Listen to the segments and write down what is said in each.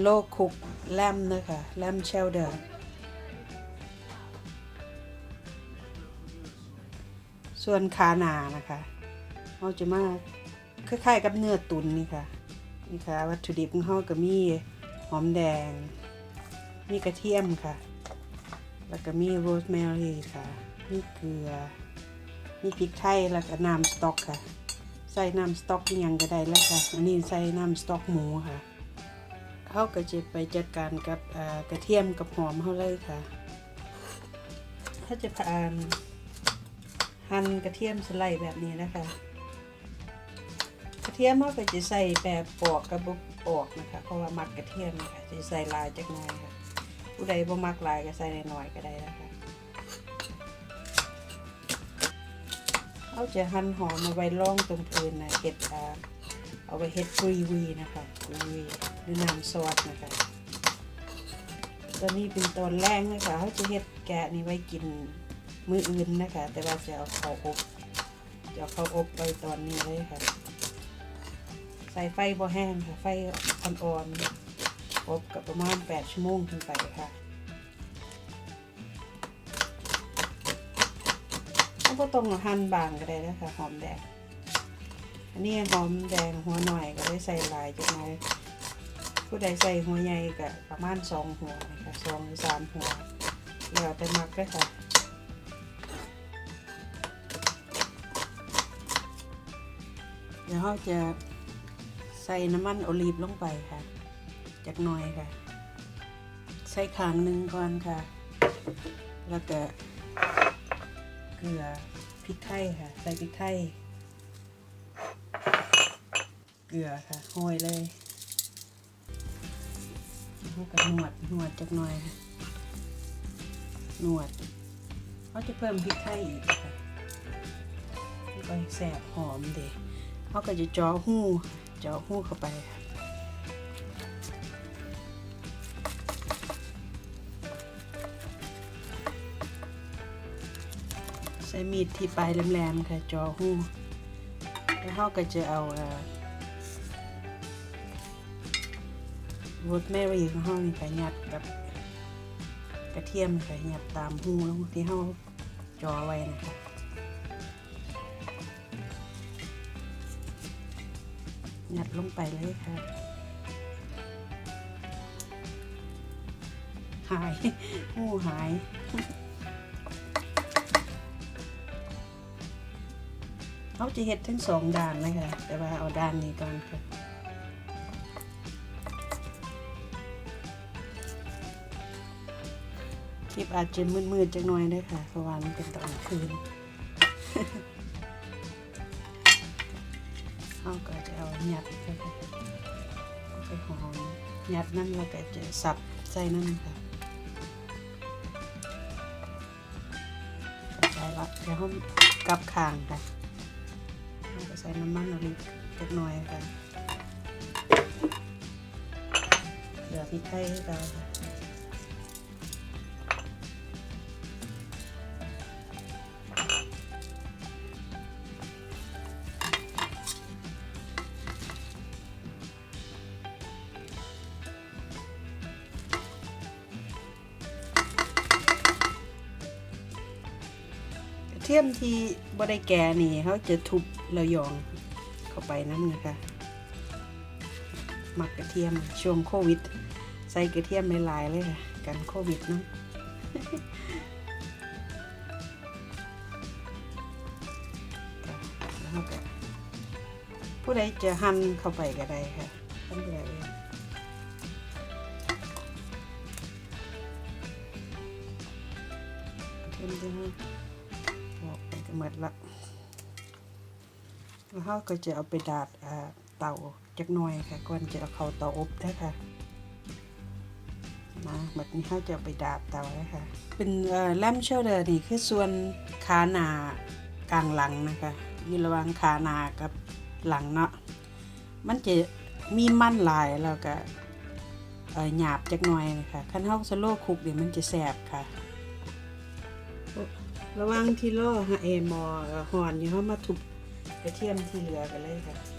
โลคุกแลมนะคะแลมเชลเดอร์ส่วนขาหนานะคะเราจะมาคล้ายๆกับเนื้อตุ๋นนี่ค่ะนี่ค่ะวัตถุดิบของเราก็มีหอมแดง มีกระเทียมค่ะ แล้วก็มีโรสแมรี่ค่ะ มีเกลือ มีพริกไทยแล้วก็น้ำสต๊อกค่ะ ใส่น้ำสต๊อกยังก็ได้แล้วค่ะ อันนี้ใส่น้ำสต๊อกหมูค่ะ เขาก็จะไปจัดการกับกระเทียมกับหอมเขาเลยค่ะเขาจะทานหั่นกระเทียมสไลด์แบบนี้นะคะ กระเทียมเขาก็จะใส่แบบปอกกับบ่ปอกนะคะ เพราะว่ามักกระเทียมนะคะจะใส่ลายจักหน่อยค่ะผู้ใดบ่มักลายก็ใส่น้อยก็ได้นะคะเขาจะหั่นหอมมาไว้ร่องตรงพื้นนะเห็ดอ่า เอาไว้เฮ็ดกรีวีนะคะกรีวีหรือน้ำซอสนะคะตอนนี้เป็นตอนแรกนะคะเขาจะเฮ็ดแกะนี่ไว้กินมื้ออื่นนะคะ แต่ว่าจะเอาเข้าอบจะเอาเข้าอบไปตอนนี้เลยค่ะ ใส่ไฟบ่แห้งค่ะ ไฟอ่อนๆอบกับประมาณ 8 ชั่วโมงขึ้นไปค่ะเราก็ต้องหั่นบางก็ได้นะคะหอมแดง อันนี้หอมแดงหัวหน่อยก็ได้ใส่ลายจังเลยผู้ใดใส่หัวใหญ่ก็ประมาณสองหัวนะคะสองหรือสามหัวแล้วแต่มักเลยค่ะเดี๋ยวเราจะใส่น้ำมันโอลีฟลงไปค่ะจากหน่อยค่ะ ใส่ขางหนึ่งก่อนค่ะ แล้วก็เกลือพริกไทยค่ะ ใส่พริกไทย เกลือค่ะห้อยเลยแล้วก็นวดนวดจากหน่อยค่ะนวดเขาจะเพิ่มพริกไทยอีกค่ะก็แสบหอมเด็เขาก็จะจ่อหู้จ่อหู้เข้าไปค่ะใช้มีดที่ปลายแหลมๆค่ะจ่อหู้แล้วเขาก็จะเอา โรสแมรี่ของเขานี่ไปยัดกับกระเทียมไปยัดตามหูแล้วที่เขาจ่อไว้นะคะยัดลงไปเลยค่ะหายหูหายเขาจะเห็ดทั้งสองด้านนะคะแต่ว่าเอาด้านนี้ก่อนค่ะ ลิปอาจจะมืดๆจังหน่อยด้วยค่ะเพราะว่ามันเป็นตอนคืนเขาก็จะเอาหยัดไปค่ะเอาไปหอมหยัดนั่นแล้วก็จะสับใส่นั่นค่ะใส่ละเดี๋ยวเขากลับคางค่ะเราก็ใส่น้ำมันอะไรเล็กน้อยค่ะเหลือพริกไทยให้เราค่ะ ที่บ่ได้แก่นี่เขาจะทุบแล้วหยองเข้าไปนั่นนะคะหมักกระเทียมช่วงโควิด ใส่กระเทียมหลายๆเลยค่ะกันโควิดนะแล้วก็ผู้ใดจะหั่นเข้าไปก็ได้ค่ะหั่นเลยเทียมเราออกไปก็ หมดละแล้วเขาก็จะเอาไปดาดเตาจักหน่อยค่ะก่อนจะเอาเข้าเตาอบนะคะมาแบบนี้เขาจะไปดาดเตาแล้วค่ะ เป็นแลมเชลเดอร์นี่คือส่วนขาหนากลางหลังนะคะอยู่ระหว่างขาหนากับหลังเนาะ มันจะมีมันลายแล้วก็หยาบจักหน่อยนะคะขั้นเฮาสโลคุกเดี๋ยวมันจะแสบค่ะ ระว่างที่ล่อหะเอมอหอนอยู่เขามาถุบกระเทียมที่เหลือกันเลยค่ะ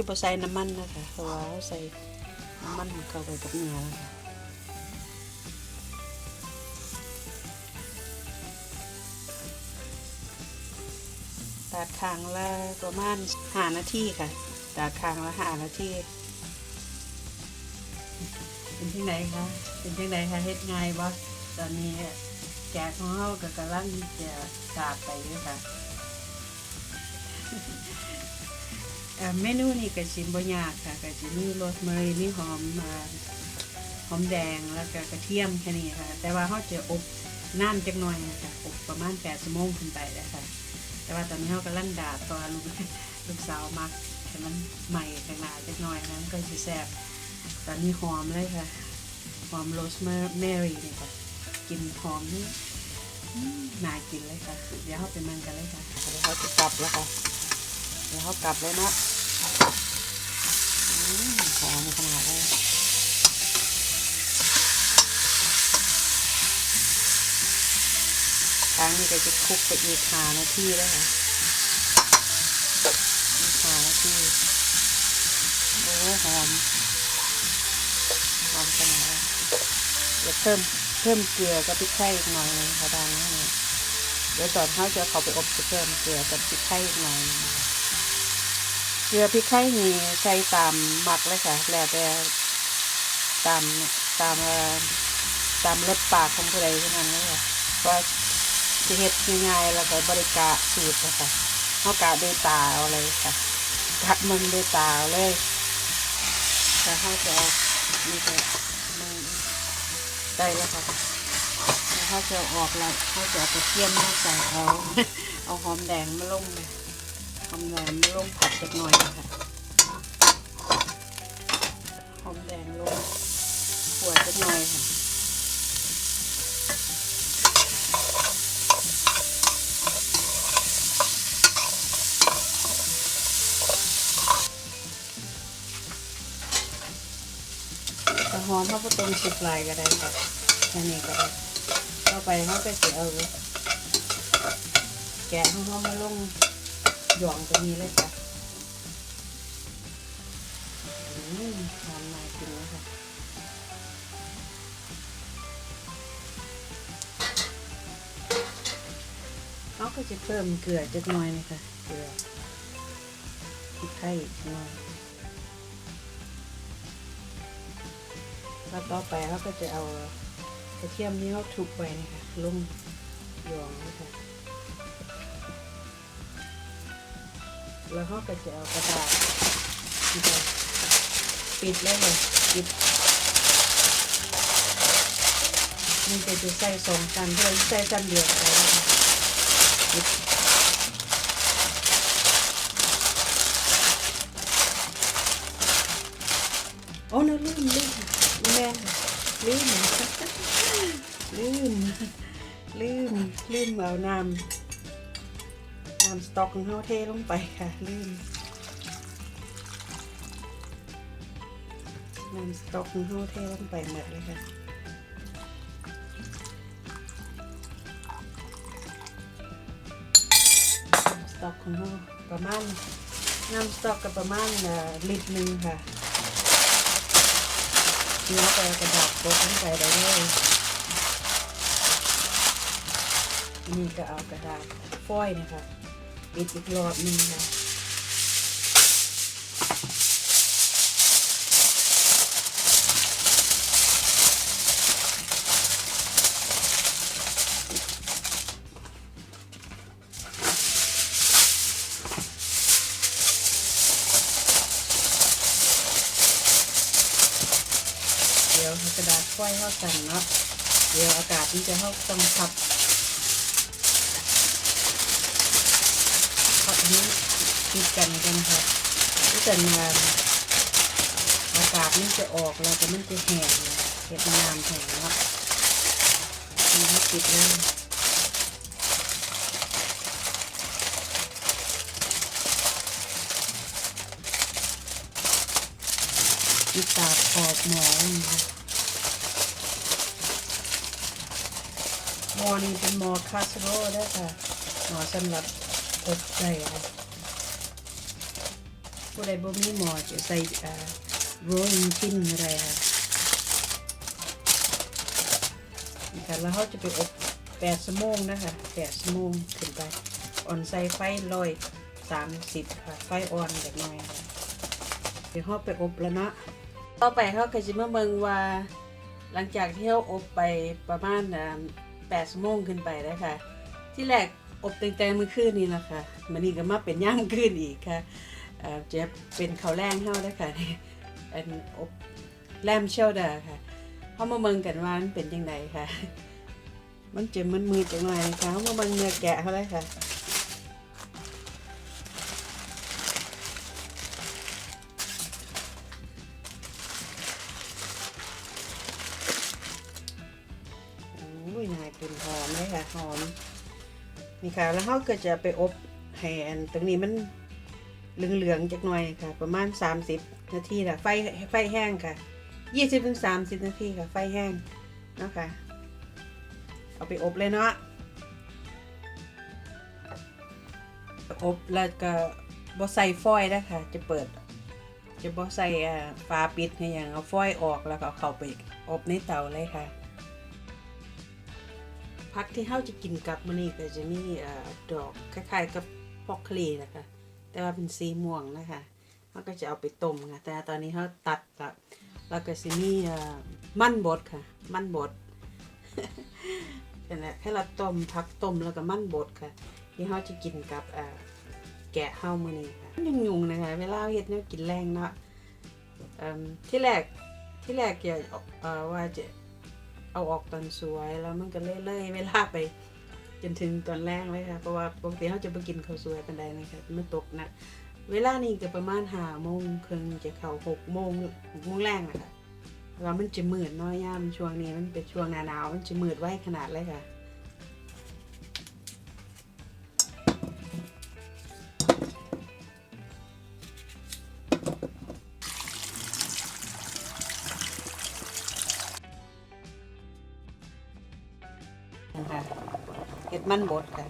จะบ่ใส่น้ำมันนะคะเพราะว่าใส่น้ำมันเข้าไปกับเนื้อแล้วค่ะตาดคางละประมาณห้านาทีค่ะตาดคางละห้านาทีเป็นที่ไหนคะเป็นที่ไหนคะเฮ็ดง่ายบ่ตอนนี้แกะของเฮาก็กำลังจะดาบไปด้วยค่ะ เมนูนี้ก็สิมบ่ยากค่ะก็สิมีโรสแมรี่มีหอมหอมแดงแล้วก็กระเทียมแค่นี้ค่ะ แต่ว่าเฮาจะอบนานจักหน่อยค่ะอบประมาณ8ชั่วโมงขึ้นไปแล้วค่ะ แต่ว่าตอนนี้เฮากำลังดาบตอนลูกลูกสาวมักให้มันใหม่ข้างหน้าจักหน่อยนั้นก็สิแซ่บตอนนี้หอมเลยค่ะหอมโรสแมรี่นี่ค่ะกลินหอมนี่น่ากินเลยค่ะ เดี๋ยวเขาไปมันกันเลยค่ะเดี๋ยวเขาจะกลับแล้วค่ะเดี๋ยวเขากลับเลยเนาะ หอมขนาดเลยครั้งนี้ก็จะคลุกไปอีกหานาทีแล้วค่ะอีกหานาทีโอ้หอม หอมขนาดนั้เดี๋ยวเพิ่มเพิ่มเกลือกับพริกไทยอีกหน่อยนึงค่ะด้านนี้เดี๋ยวตอนเขาจะเขาไปอบจะเพิ่มเกลือกับพริกไทยอีกหน่อยนึง เกลือพริกไทยนี่ใส่ตามหมักเลยค่ะ แล้วแต่ตามตามตามรสปากของผู้ใดคนนั้นเลยค่ะเพราะเฮ็ดง่ายๆแล้วก็บริการสูตรนะคะเขากะด้วยตาเอาเลยค่ะกะมึงด้วยตาเลยแต่เขาจะเอานี่ก็มันได้แล้วค่ะแล้วเขาจะออกแล้วเขาจะเอากระเทียมมาใส่เอาเอาหอมแดงมาลงเลย หอมแดงมาลงผัดสักหน่อยนะคะหอมแดงลงขวดสักหน่อยค่ะแต่หอมเขาก็ต้มสุกลายก็ได้ค่ะแค่นี้ก็ได้ต่อไปเขาก็จะเอาแกะของเขามาลง หย่องตรงนี้เลยค่ะหอมน่ากินเลยค่ะเขาก็จะเพิ่มเกลือจักหน่อยนะคะเกลือพริกไทยอีกหน่อยแล้วต่อไปเราก็จะเอากระเทียมนี้เราทุบไว้นะคะลงหยวงนะคะ แล้วเขาก็จะเอากระดาษปิดเลยเลยปิดมันจะจะใส่สองชั้นเพื่อใส่ชั้นเดียวไปนปิดโอ้นะลืมลืมแม่ลืมลืมลืมลืมเอาน้ำำสต๊อกของเฮาเทลงไปค่ะลืมน้ำสต๊อกของเฮาเทลงไปหมดเลยค่ะสต๊อกของเฮาประมาณน้ำสต๊อกก็ประมาณลิตรหนึ่งค่ะเนื้อไปกระดาษโป๊ะลงไปได้เลยนี่ก็เอากระดาษ ฟอยล์นะคะ ปิดอีกรอบหนึงค่ะเดี๋ยวกระดาษฟอยเข้าสั่นเนาะเดี๋ยวอากาศที่จะเข้าต้องพับ ติดกันกันค่ะที่จะงานอากาศมันจะออกแล้วก็มันจะแห้งเก็บงานแห้งแล้วนี่ให้ปิดเลยปิดตาขอบหมอนี่ค่ะหมอนี่เป็นหมอคาสโร่ได้ค่ะหมอสำหรับอบไก่ค่ะ ผู้ใดบ่มีหมอจะใส่เอ่อ rolling pin อะไรค่ะนี่ค่ะแล้วเขาจะไปอบ8ชั่วโมงนะคะ8ชั่วโมงขึ้นไปอ่อนใส่ไฟร้อยสามสิบค่ะไฟอ่อนเล็กน้อยค่ะเดี๋ยวเขาไปอบแล้วเนาะต่อไปเขาก็จะมาเบิ่งว่า หลังจากที่เขาอบไปประมาณแปดชั่วโมงขึ้นไปแล้วค่ะที่แรกอบแตงแต่เมื่อคืนนี้ละคะมันนี่ก็มาเป็นย่างคืนอีกค่ะ จะเป็นเขาแรงเฮาแล้วค่ะนี่อันอบแลมเชลดาค่ะเขามาเมืองกันว่ามันเป็นยังไงค่ะ มันจะมันมือจังหน่อยนะคะเขามาเมืองเนื้อแกะเขาเลยค่ะโอ้ยนายคุณหอมเลยค่ะหอมนี่ค่ะแล้วเขาก็จะไปอบให้อันตรงนี้มัน เหลืองๆจักหน่อยค่ะ ประมาณ 30 นาทีค่ะไฟไฟแห้งค่ะ 20ถึง30 นาทีค่ะ ไฟแห้งเนาะคะเอาไปอบเลยเนาะอบแล้วก็บ่ใส่ฟอยล์นะคะจะเปิด จะบ่ใส่อ่าฝาปิดให้อย่างเอาฟอยล์ออกแล้วก็เอาเข้าไปอบในเตาเลยค่ะพักที่เฮาจะกินกับมื้อนี้ก็จะมีดอกคล้ายๆกับพอกคลีนะคะ แต่ว่าเป็นสีม่วงนะคะเฮาก็จะเอาไปต้มค่ะแต่ตอนนี้เฮาตัดแล้วแล้วก็สิมีมันบดค่ะ มันบดนั่นแหละให้เราต้มพักต้มแล้วก็มันบดค่ะ ที่เฮาจะกินกับแกะเฮามือนี้ค่ะยุ่งๆนะคะเวลาเฮ็ดแนวกินแรงเนาะที่แรกที่แรกจะเอ่อว่าจะเอาออกตอนสวยแล้วมันก็เล่ยๆเวลาไป จนถึงตอนแรกเลยค่ะเพราะว่าปกติเขาจะไปกินข้าวสวยปันใดนะคะมันตกนะเวลานี้ก็ประมาณห้าโมงครึ่งจะเข้าหกโมงหกโมงแรกนะคะแล้วมันจะมืดน้อยย่ามช่วงนี้มันเป็นช่วงหนาหนาวมันจะมืดไว้ขนาดเลยค่ะนะคะ เห็ดมันบดค่ะ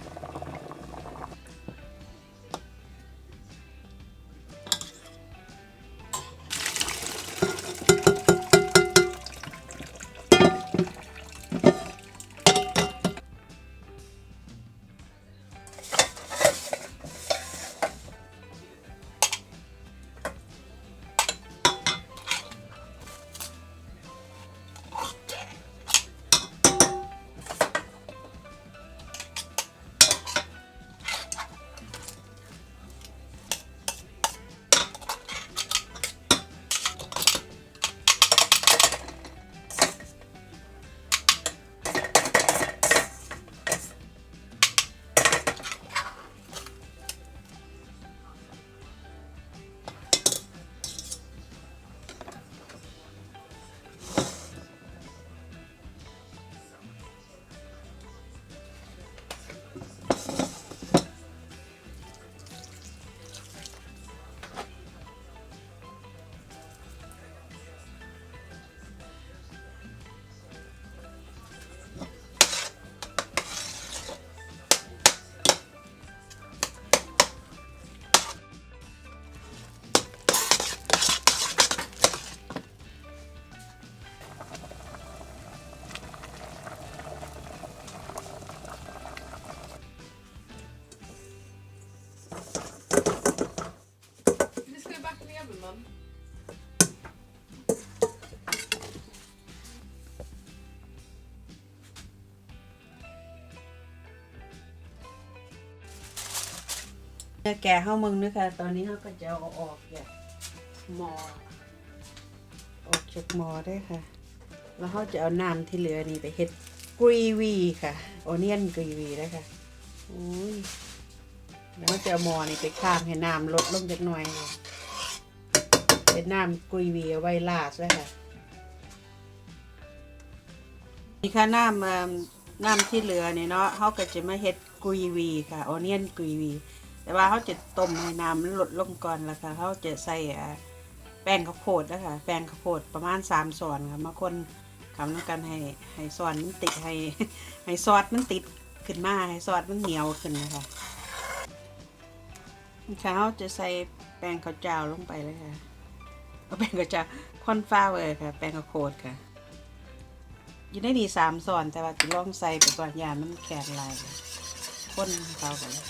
vi backa ner man. เนื้อแกะเข้ามึงนะคะตอนนี้เขาก็จะเอาออกจากหมอออกจากหมอได้วยค่ะ แล้วเขาจะเอาน้ำที่เหลือนี่ไปเฮ็ดกรีวีค่ะ โอเนียนกรีวีได้ค่ะโอ้ย แล้วเจะเอาหมอนี่ไปข้ามให้น้ำลดลงจากหน่อยเป็นน้ำกรีวีเอาไว้ลาดเลยค่ะนี่ค่ะน้ำเอิ่มน้ำที่เหลือนี่เนาะเขาก็จะมาเฮ็ดกรีวีค่ะโอเนียนกรีวี แต่ว่าเขาจะต้มให้น้ำลดลงก่อนแล้วค่ะเขาจะใส่แป้งข้าวโพดนะคะแป้งข้าวโพดประมาณสามส่วนค่ะมาคนคำน้ำกันให้ให้ซอนมันติดให้ให้ซอสมันติดขึ้นมาให้ซอสมันเหนียวขึ้นนะคะ เขาจะใส่แป้งข้าวเจ้าลงไปเลยค่ะเอาแป้งข้าวเจ้าคอนฟลาเวอร์ค่ะ แป้งข้าวโพดค่ะอยู่ในนี่สามส่วนแต่ว่าจะลองใส่ไปก่อนยานมันแข็งลายข้นเข้ากันเลย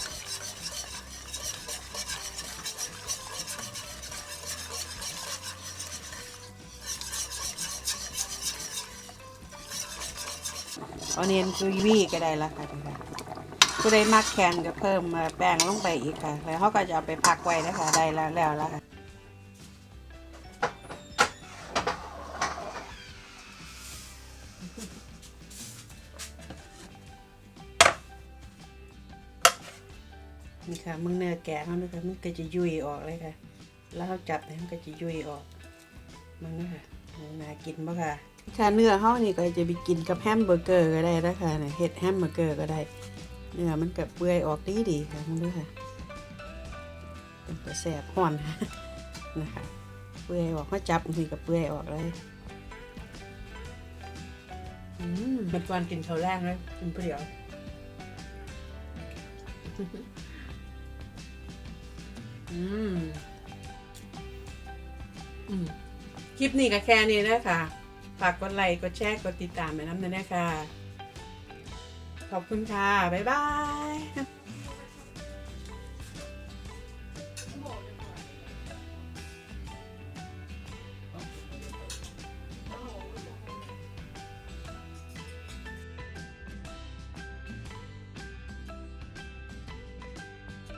เอาเนียนคือวี่ก็ได้ล้วค่ะนี่ค่ะ ผู้ใดมักแคนก็เพิ่มมาแป้งลงไปอีกค่ะ แล้วเขาก็จะเอาไปพักไว้นะคะได้แล้วแล้วล้วค่ะนี่ค่ะมึงเนื้อแกะเขานะคะมันก็จะยุ่ยออกเลยค่ะ แล้วเขาจับเนี่ยมันก็จะยุ่ยออกมันนะคะน่ากินปะค่ะค่ะเนื้อเขานี่ก็จะไปกินกับแฮมเบอร์เกอร์ก็ได้นะคะเนี่ยเห็ดแฮมเบอร์เกอร์ก็ได้ เนื้อมันกับเปื่อยออกดีดีค่ะมึงด้วยค่ะเป็นตัวแสบห่อนนะคะเปื่อยออกเขาจับทีกับเปื่อยออกเลยอืมมันวันกินข้าวแรกเลยกินเปรี้ยวอืมอืมคลิปนี้ก็แค่นี้นะคะฝากกดไลค์ กดแชร์ กดติดตามไปน้ำด้วยนะคะ ขอบคุณค่ะ บ๊ายบาย